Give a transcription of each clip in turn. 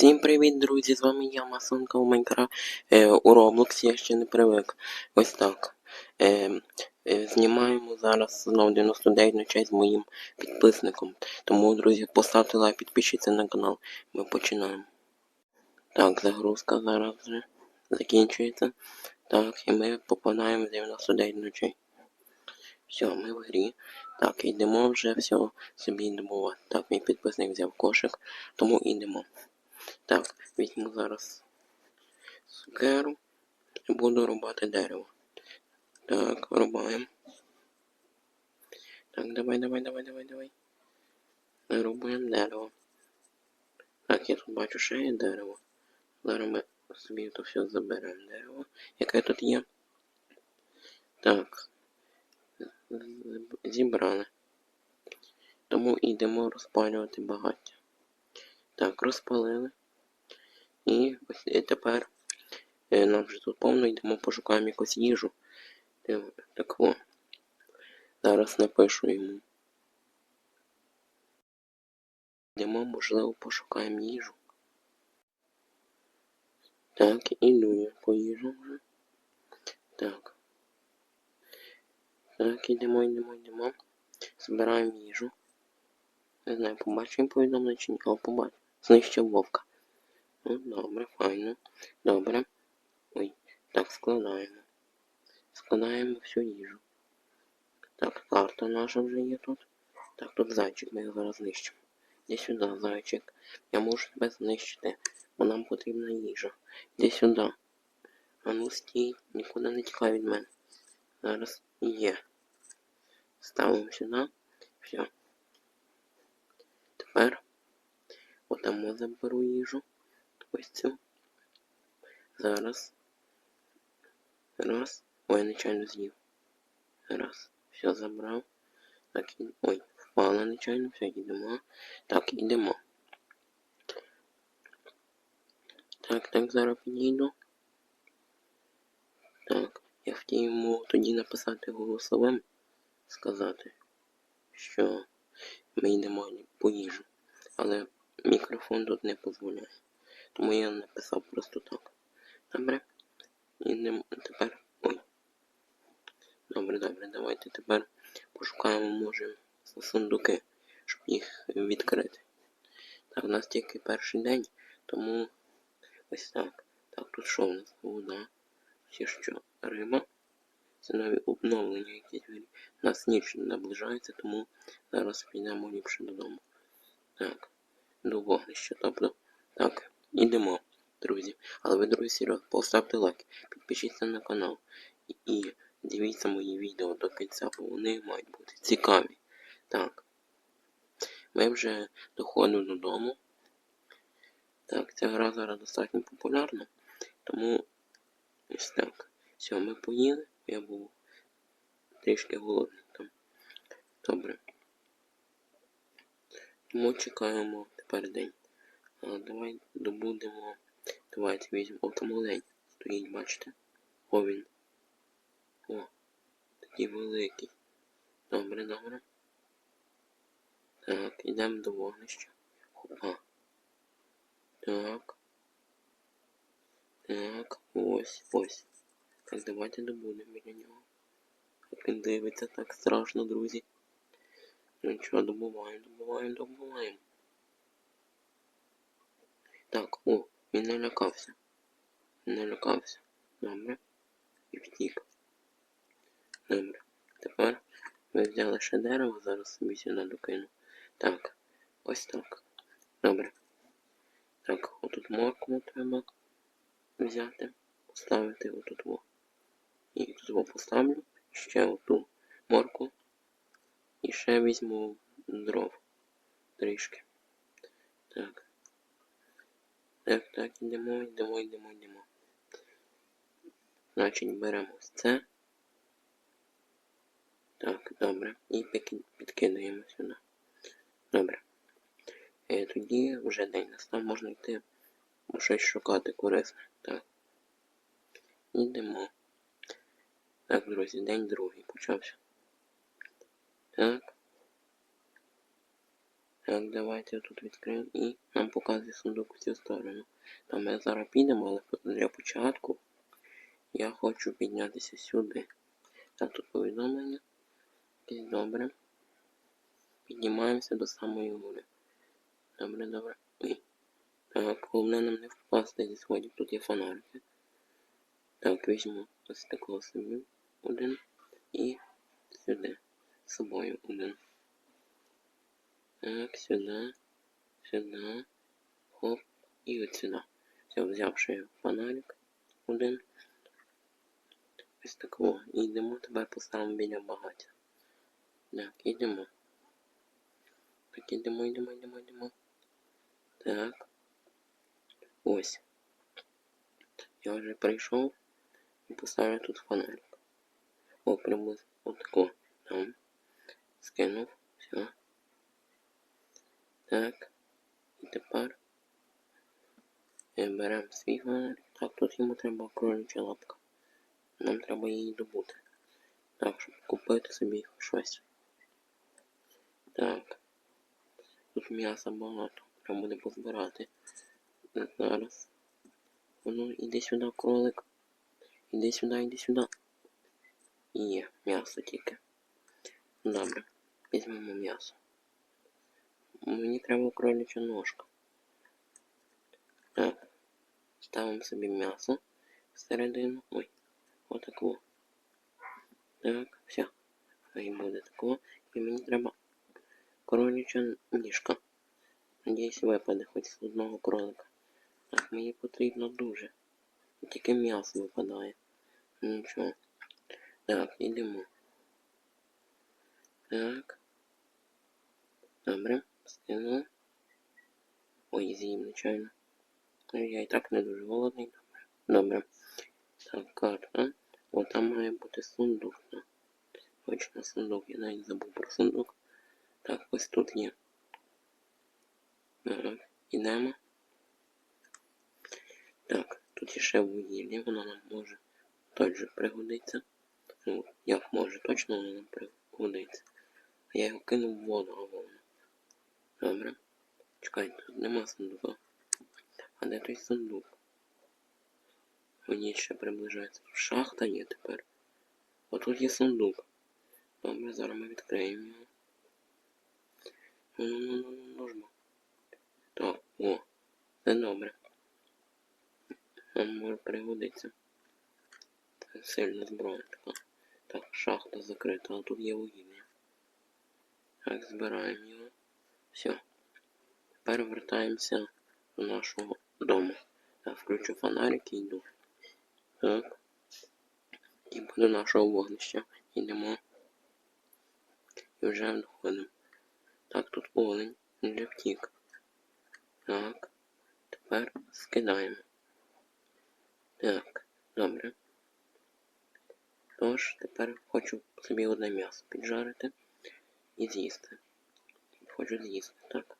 Всім привіт, друзі! З вами я, Масонка у Майнкрафт. Е, у Роблоксі я ще не привик. Ось так. Е, е, знімаємо зараз знову 99 ночей з моїм підписником. Тому, друзі, поставте лайк, підпишіться на канал. Ми починаємо. Так, загрузка зараз вже закінчується. Так, і ми попадаємо в 99 ночей. Все, ми в грі. Так, йдемо вже, все, собі йдемо. Так, мій підписник взяв кошик, тому йдемо. Так, візьму зараз сукеру і буду рубати дерево. Так, рубаємо. Так, давай, давай, давай, давай, давай. Рубаємо дерево. Так, я тут бачу ще є дерево. Зараз ми собі тут все заберемо дерево. Яке тут є? Так. Зібрали. Тому йдемо розпалювати багаття. Так, розпалили. І тепер е, нам вже тут повно йдемо, пошукаємо якусь їжу. Е, Так о. Зараз напишу йому. Йдемо, можливо, пошукаємо їжу. Так, іду я по їжу вже. Так. Так, ідемо, йдемо, йдемо. Збираємо їжу. Не знаю, побачимо повідомлення чи ні, але побачимо. Знищив вовка. Ну, добре, файно. Добре. Ой, так, складаємо. Складаємо всю їжу. Так, карта наша вже є тут. Так, тут зайчик, ми його зараз знищимо. Іди сюди, зайчик. Я можу тебе знищити, бо нам потрібна їжа. Іди сюди. А ну стій, нікуди не тікай від мене. Зараз є. Ставимо сюди. Все. Тепер отамо заберу їжу. Ось цю. Зараз. Раз. Ой, нечайно з'їв. Раз. Все забрав. Так, і... ой, впала нечайно, все, йдемо. Так, йдемо. Так, так, зараз підійду. Так, я хотів йому тоді написати голосовим, сказати, що ми йдемо по їжу. Але мікрофон тут не дозволяє. Тому я написав просто так. Добре? І не тепер. Ой. Добре, добре, давайте тепер пошукаємо, може, сундуки, щоб їх відкрити. Так, у нас тільки перший день, тому ось так. Так, тут що у нас? Вода. Ще що? Риба. Це нові обновлення якісь. У нас ніч наближається, тому зараз підемо ліпше додому. Так, до вогнища, тобто. Так, ідемо, друзі. Але ви, друзі, серйозно, поставте лайк, підпишіться на канал і, дивіться мої відео до кінця, бо вони мають бути цікаві. Так. Ми вже доходимо додому. Так, ця гра зараз достатньо популярна. Тому ось так. Все, ми поїли. Я був трішки голодний там. Добре. Тому чекаємо тепер день. Давай добудемо. Давайте візьмемо автомолень. Стоїть, бачите? О він. О, такий великий. Добре, добре. Так, йдемо до вогнища. Опа. Так. Так, ось, ось. Так, давайте добудемо біля нього. Як він дивиться так страшно, друзі. Ну нічого, добуваємо, добуваємо, добуваємо. Так, о, він не лякався. Не. Добре. І втік. Добре. Тепер ми взяли ще дерево, зараз собі сюди докину. Так, ось так. Добре. Так, отут моркву треба взяти, поставити отут во. І тут во поставлю. Ще оту морку. І ще візьму дров. Трішки. Так. Так, так, йдемо, йдемо, йдемо, йдемо. Значить, беремо це. Так, добре. І підкидаємо сюди. Добре. Е, тоді вже день настав, можна йти щось шукати корисне. Так. Йдемо. Так, друзі, день другий почався. Так. Так, давайте я тут відкриємо і нам показує сундук в цю сторону. Там ми зараз підемо, але для початку я хочу піднятися сюди. Так, тут повідомлення. Окей, Добре. Піднімаємося до самої гори. Добре, добре. Ой. Так, головне нам не впасти зі сходів. Тут є фонарики. Так, візьму ось такого собі один і сюди. З собою один. Так, сюди, сюди, хоп, і от сюди. Все, взявши фонарик один. Ось такого. І йдемо тепер поставимо біля багаття. Так, ідемо. Так, ідемо, йдемо, йдемо, йдемо. Так. Ось. Я вже прийшов і поставлю тут фонарик. О, приблизно отако. Там. Скинув. Все. Так. І тепер беремо свій фонарик. Так, тут йому треба кроляча лапка. Нам треба її добути. Так, щоб купити собі щось. Так. Тут м'яса багато. Треба буде позбирати. Зараз. Ну, іди сюди, кролик. Іди сюди, іди сюди. Є, м'ясо тільки. Добре. Візьмемо м'ясо. Мені треба кроляча ножка. Так. Ставимо собі м'ясо всередину. Ой, отаку. Так, все. Хай буде такого. І мені треба кроляча ніжка. Надіюсь, випаде хоч з одного кролика. Так, мені потрібно дуже. Тільки м'ясо випадає. Нічого. Так, ідемо. Так. Добре, скину. Ой, з'їм, нечайно. Ну, Я і так не дуже голодний, добре. Добре. Так, карта. О, там має бути сундук. Да. Точно сундук, я навіть забув про сундук. Так, ось тут є. Так, ідемо. Так, тут є ще вугілля, воно нам може точно пригодиться. Ну, як може, точно воно нам пригодиться. Я його кинув в воду, а воно. Добре. Чекайте, тут нема сундука. А де той сундук? Мені ще приближається. Шахта є тепер. Отут є сундук. Добре, зараз ми відкриємо його. Ну, ну, ну, ну, нужно. Так, о, це добре. Нам може пригодиться. Це сильна зброя така. Так, шахта закрита, а тут є вугілля. Так, збираємо його. Все. Тепер вертаємося до нашого дому. Я включу фонарик і йду. Так. І до нашого вогнища. Йдемо. І вже доходимо. Так, тут олень. Вже втік. Так. Тепер скидаємо. Так, добре. Тож, тепер хочу собі одне м'ясо піджарити і з'їсти. Хочу з'їсти, так.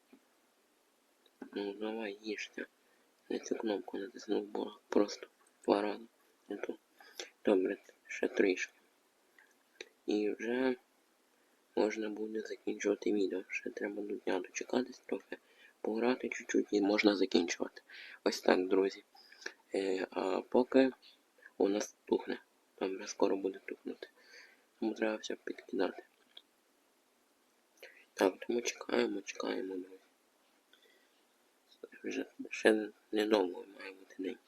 Ну, давай, їжте. Не цю кнопку натиснув, бо просто. Ту. Добре, ще трішки. І вже можна буде закінчувати відео. Ще треба до дня дочекатись трохи, пограти чуть-чуть і можна закінчувати. Ось так, друзі. Е, а поки у нас тухне. Добре, скоро буде тухнути. Тому треба все підкидати. Так, тому чекаємо, чекаємо. Вже ще недовго має бути день.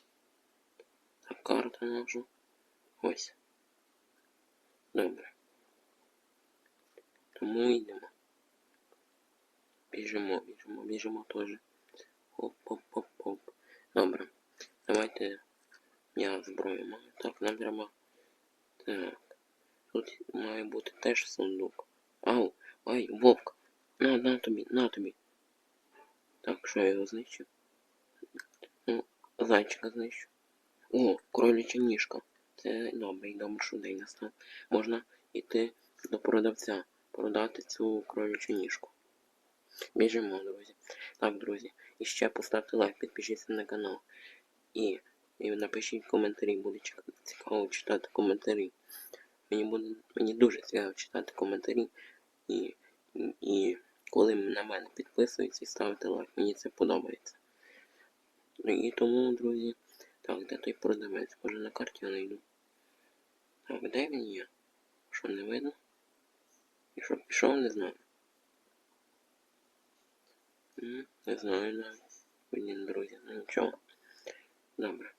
Так, карта наша. Ось. Добре. Тому йдемо. Біжимо, біжимо, біжимо теж. Хоп-хоп-хоп-хоп. Добре. Давайте я зброю маю. Так, нам треба. Так. Тут має бути теж сундук. Ау, ай, вовк. На, на тобі, на тобі. Так, що я його знищу? Ну, зайчика знищу. О, кроляча ніжка. Це добре, добре, день настав. Можна йти до продавця, продати цю кролячу ніжку. Біжимо, друзі. Так, друзі. І ще поставте лайк, підпишіться на канал. І, і напишіть коментарі, буде цікаво читати коментарі. Мені буде мені дуже цікаво читати коментарі. І, і коли на мене підписуєтесь і ставите лайк. Мені це подобається. Ну, І тому, друзі, так, де той продавець? Може на карті я знайду. Так, де він є? Що не видно? І що пішов, не знаю. Не знаю навіть. Блін, друзі, ну нічого. Добре.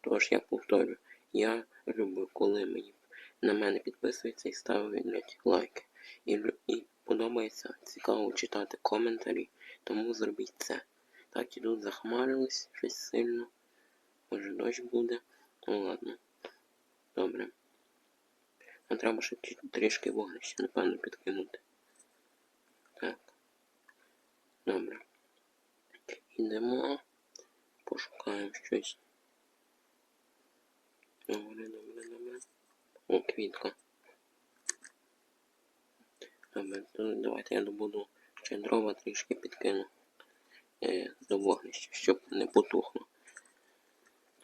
Тож я повторю, я люблю, коли мені на мене підписуються і ставлять лайки. І, і подобається цікаво читати коментарі, тому зробіть це. Так, і тут захмарилось щось сильно. Може дощ буде. Ну ладно. Добре. А треба ще трішки вогнища, напевно, підкинути. Так. Добре. Ідемо. Пошукаємо щось. Добре, добре, добре. О, квітка. Добре, то давайте я добуду ще дрова трішки підкину е, до вогнища, щоб не потухло.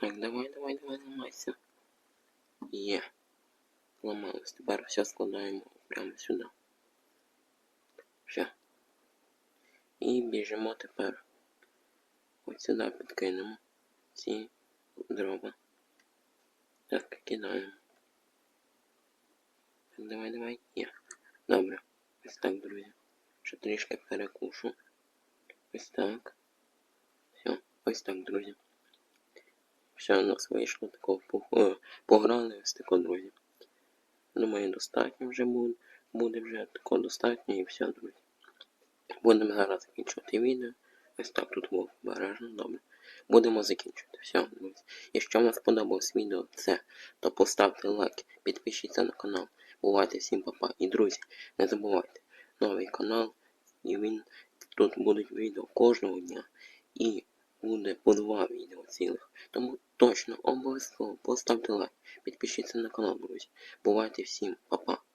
Так, давай, давай, давай, ламайся. Є. Ламалось. Тепер все складаємо прямо сюди. Все. І біжимо тепер. Ось сюди підкинемо ці дрова. Так, кидаємо. Так, давай, давай. Є. Добре. Ось так, друзі. Ще трішки перекушу. Ось так. Все, ось так, друзі. Все, у нас вийшло такого е, пограли ось тако, друзі. Думаю, достатньо вже буде. Буде вже тако достатньо і все, друзі. Будемо зараз закінчувати відео. Ось так тут було обережно, добре. Будемо закінчувати. Все, друзі. Якщо вам сподобалось відео це, то поставте лайк, підпишіться на канал. Бувайте всім папа. І друзі, не забувайте, новий канал, і він тут будуть відео кожного дня. І буде по два відео цілих. Тому точно обов'язково поставте лайк, підпишіться на канал, друзі. Бувайте всім, папа.